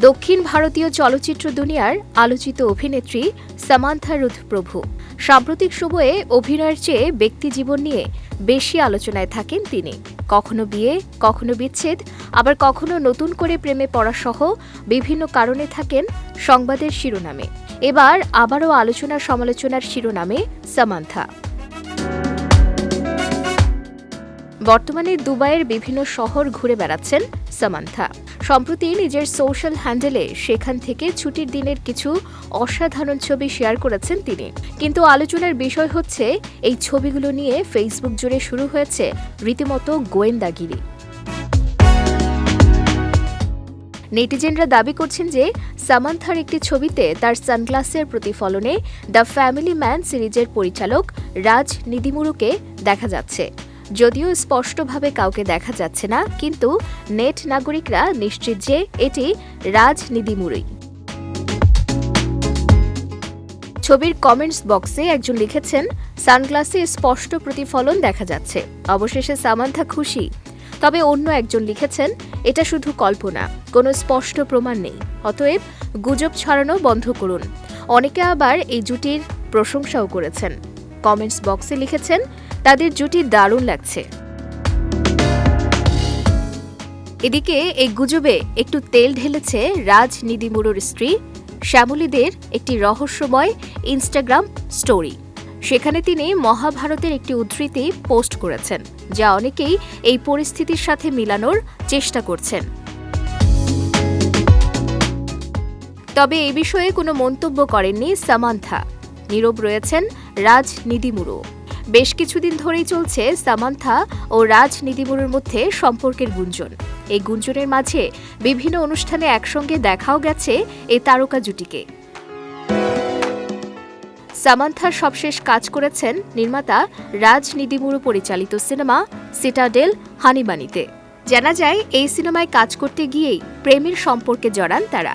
দক্ষিণ ভারতীয় চলচ্চিত্র দুনিয়ার আলোচিত অভিনেত্রী সামান্থা রুথ প্রভু সাম্প্রতিক সময়ে অভিনয়ের চেয়ে ব্যক্তিজীবন নিয়ে বেশি আলোচনায় থাকেন তিনি। কখনো বিয়ে, কখনো বিচ্ছেদ, আবার কখনো নতুন করে প্রেমে পড়াসহ বিভিন্ন কারণে থাকেন সংবাদের শিরোনামে। এবার আবারও আলোচনা সমালোচনার শিরোনামে সামান্থা। বর্তমানে দুবাইয়ের বিভিন্ন শহর ঘুরে বেড়াচ্ছেন সামান্থা। সম্প্রতি নিজের সোশ্যাল হ্যান্ডেলে সেখান থেকে ছুটির দিনের কিছু অসাধারণ ছবি শেয়ার করেছেন তিনি। কিন্তু আলোচনার বিষয় হচ্ছে, এই ছবিগুলো নিয়ে ফেসবুক জুড়ে শুরু হয়েছে রীতিমতো গোয়েন্দাগিরি। নেটিজেনরা দাবি করছেন যে, সামান্থার একটি ছবিতে তার সানগ্লাসের প্রতিফলনে দ্য ফ্যামিলি ম্যান সিরিজের পরিচালক রাজ নিদিমুরুকে দেখা যাচ্ছে। যদিও স্পষ্টভাবে কাউকে দেখা যাচ্ছে না, কিন্তু নেট নাগরিকরা নিশ্চিত যে এটি রাজ নিদিমুরুই ছবির কমেন্টস বক্সে একজন লিখেছেন, সানগ্লাসে স্পষ্ট প্রতিফলন দেখা যাচ্ছে। অবশেষে সামান্থা খুশি। তবে অন্য একজন লিখেছেন, এটা শুধু কল্পনা, কোনো স্পষ্ট প্রমাণ নেই। অতএব গুজব ছড়ানো বন্ধ করুন। অনেকে আবার এই জুটির প্রশংসাও করেছেন। কমেন্টস বক্সে লিখেছেন, তাদের জুটি দারুণ লাগছে। এদিকে এই গুজবে একটু তেল ঢেলেছে রাজ নিদিমুরুর স্ত্রী শ্যামলীদের একটি রহস্যময় ইনস্টাগ্রাম স্টোরি। সেখানে তিনি মহাভারতের একটি উদ্ধৃতি পোস্ট করেছেন, যা অনেকেই এই পরিস্থিতির সাথে মিলানোর চেষ্টা করছেন। তবে এ বিষয়ে কোনো মন্তব্য করেননি সামান্থা। নীরব রয়েছেন রাজ নিদিমুরু বেশ কিছুদিন ধরেই চলছে সামান্থা ও রাজ নিদিমুরুর মধ্যে সম্পর্কের গুঞ্জন। এই গুঞ্জনের মাঝে বিভিন্ন অনুষ্ঠানে একসঙ্গে দেখাও গেছে এই তারকা জুটিকে। সামান্থার সবশেষ কাজ করেছেন নির্মাতা রাজ নিদিমুরু পরিচালিত সিনেমা সিটাডেল হানিবানিতে জানা যায়, এই সিনেমায় কাজ করতে গিয়েই প্রেমের সম্পর্কে জড়ান তারা।